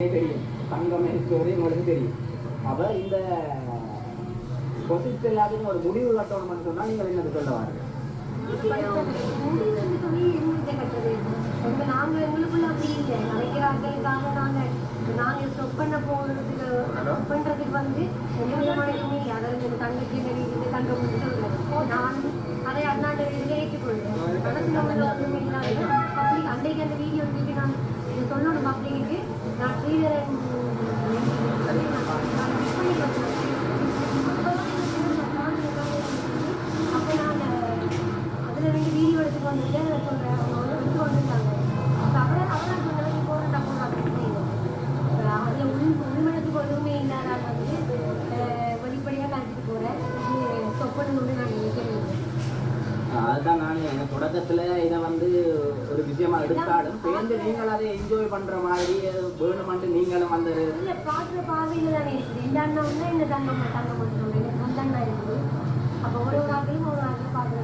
தெரியும். தங்கம் ஸ்டோரி உங்களுக்கு தெரியும். அப்ப இந்த பொசிட் எல்லாத்துக்கும் ஒரு முடிவு கட்டணும்னு சொன்னா நீங்கள் என்ன சொல்ல வாருங்க நாங்க எங்களுக்குள்ள அப்படி இல்லை நினைக்கிறார்களுக்காக நாங்க நாங்க ஸ்டொப் பண்ண போறதுக்கு பண்றதுக்கு வந்து எந்த விதமான அதாவது இந்த தங்கச்சி இந்த தங்க முடிச்சு நான் அதை அண்ணாண்ட இதில் ஏற்றுக்கொள்வேன் உள்ள ஒன்றுமே அப்படி அன்றைக்கு அந்த வீடியோ நான் அதுதான் நான். என் தொடக்கத்துல இதை வந்து ஒரு விஷயமா எடுத்தாலும் சேர்ந்து நீங்கள் அதை என்ஜாய் பண்ற மாதிரி வேணுமென்று நீங்களும் அந்த இல்ல பாக்குற பார்வையில தானே. இருக்குது இந்த அண்ணா வந்து இந்த தங்கம் தங்கம் எனக்கு அப்ப ஒரு ஒரு ஆட்களும் ஒரு ஆட்கள் பாக்குற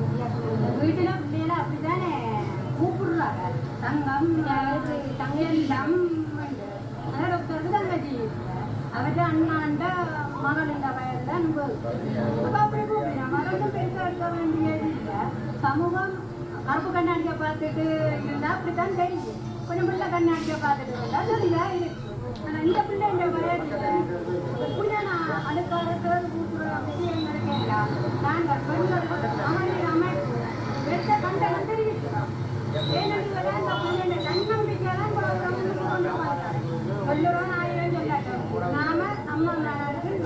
தங்கம் அவருக்கு தங்கச்சி எல்லாம் தங்கச்சி அவர்கிட்ட அண்ணாண்ட மகள் இந்த வயதுல அனுபவம் அப்ப அப்படி கூப்பிடுறேன் மகளும் பெருசா இருக்க வேண்டியது இல்லை சமூகம் கருப்பு கண்ணாடியை பார்த்துட்டு இருந்தா அப்படித்தான் தெரியும் கொஞ்சம் பிள்ளை கண்ணாடியை பார்த்துட்டு இருந்தா சரியா இருக்கு இந்த பிள்ளை இந்த நான் கூப்பிடுறோம் அப்படின்னு எங்களுக்கு